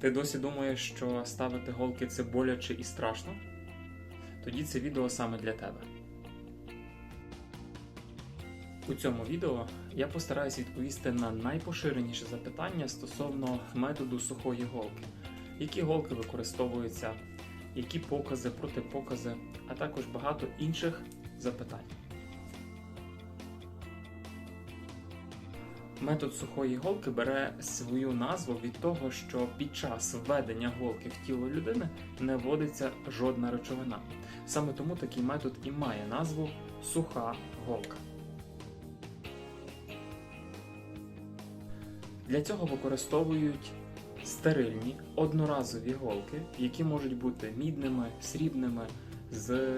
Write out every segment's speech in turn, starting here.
Ти досі думаєш, що ставити голки це боляче і страшно? Тоді це відео саме для тебе. У цьому відео я постараюсь відповісти на найпоширеніше запитання стосовно методу сухої голки, які голки використовуються, які покази, протипокази, а також багато інших запитань. Метод сухої голки бере свою назву від того, що під час введення голки в тіло людини не вводиться жодна речовина. Саме тому такий метод і має назву суха голка. Для цього використовують стерильні одноразові голки, які можуть бути мідними, срібними, з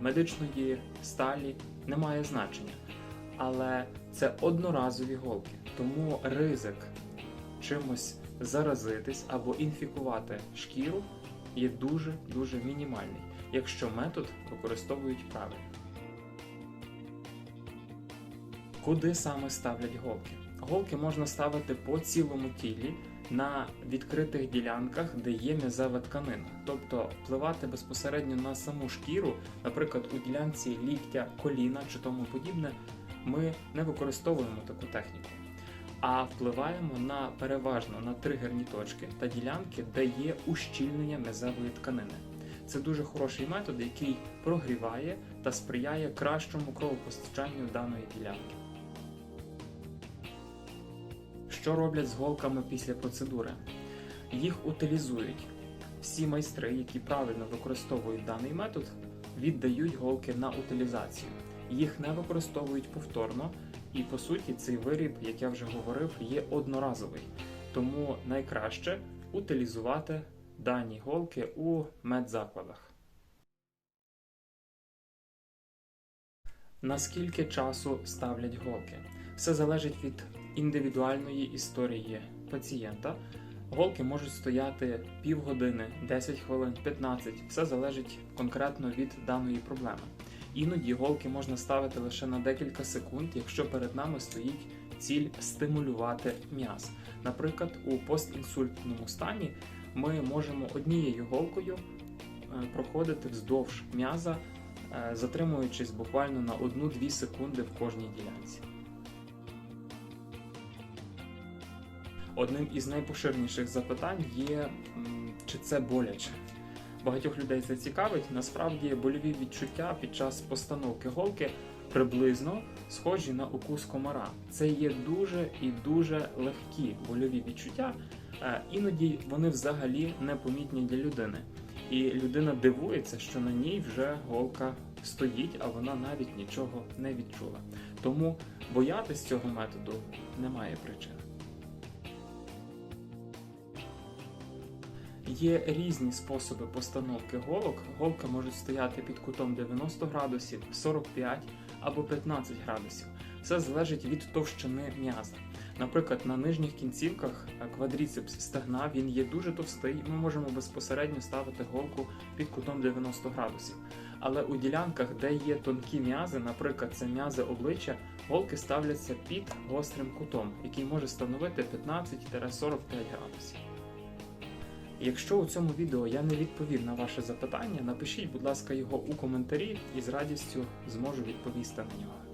медичної сталі, немає значення. Але це одноразові голки, тому ризик чимось заразитись або інфікувати шкіру є дуже-дуже мінімальний, якщо метод використовують правильно. Куди саме ставлять голки? Голки можна ставити по цілому тілі на відкритих ділянках, де є м'язева тканина, тобто впливати безпосередньо на саму шкіру, наприклад, у ділянці ліктя, коліна чи тому подібне, ми не використовуємо таку техніку, а впливаємо на переважно на тригерні точки та ділянки, де є ущільнення м'язевої тканини. Це дуже хороший метод, який прогріває та сприяє кращому кровопостачанню даної ділянки. Що роблять з голками після процедури? Їх утилізують. Всі майстри, які правильно використовують даний метод, віддають голки на утилізацію. Їх не використовують повторно, і по суті цей виріб, як я вже говорив, є одноразовий. Тому найкраще утилізувати дані голки у медзакладах. Наскільки часу ставлять голки? Все залежить від індивідуальної історії пацієнта. Голки можуть стояти півгодини, 10 хвилин, 15, все залежить конкретно від даної проблеми. Іноді голки можна ставити лише на декілька секунд, якщо перед нами стоїть ціль стимулювати м'яз. Наприклад, у постінсультному стані ми можемо однією голкою е, проходити вздовж м'яза, е, затримуючись буквально на 1-2 секунди в кожній ділянці. Одним із найпоширеніших запитань є, чи це боляче. Багатьох людей це цікавить. Насправді больові відчуття під час постановки голки приблизно схожі на укус комара. Це є дуже і дуже легкі больові відчуття. Е, Іноді вони взагалі непомітні для людини. І людина дивується, що на ній вже голка стоїть, а вона навіть нічого не відчула. Тому боятись цього методу немає причин. Є різні способи постановки голок. Голка може стояти під кутом 90 градусів, 45 або 15 градусів. Все залежить від товщини м'яза. Наприклад, на нижніх кінцівках е, квадріцепс стегна він є дуже товстий, ми можемо безпосередньо ставити голку під кутом 90 градусів. Але у ділянках, де є тонкі м'язи, наприклад, це м'язи обличчя, голки ставляться під гострим кутом, який може становити 15-45 градусів. Якщо у цьому відео я не відповів на ваше запитання, напишіть, будь ласка, його у коментарі і з радістю зможу відповісти на нього.